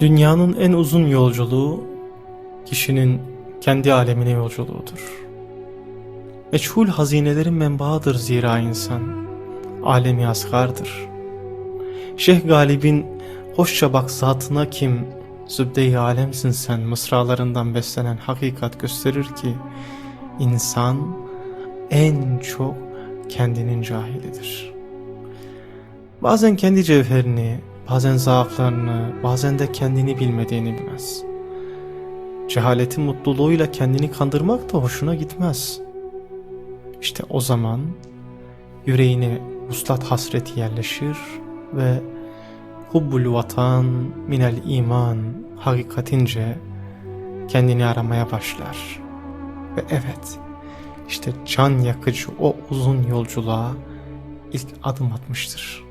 Dünyanın en uzun yolculuğu kişinin kendi alemine yolculuğudur. Meçhul hazinelerin menbaıdır zira insan. Alemi asgardır. Şeyh Galib'in hoşça bak zatına kim, zübde-i alemsin sen mısralarından beslenen hakikat gösterir ki insan en çok kendinin cahilidir. Bazen kendi cevherini, bazen zaaflarını, bazen de kendini bilmediğini bilmez. Cehaletin mutluluğuyla kendini kandırmak da hoşuna gitmez. İşte o zaman yüreğine uslat hasreti yerleşir ve hubbul vatan minel iman hakikatince kendini aramaya başlar. Ve evet işte can yakıcı o uzun yolculuğa ilk adım atmıştır.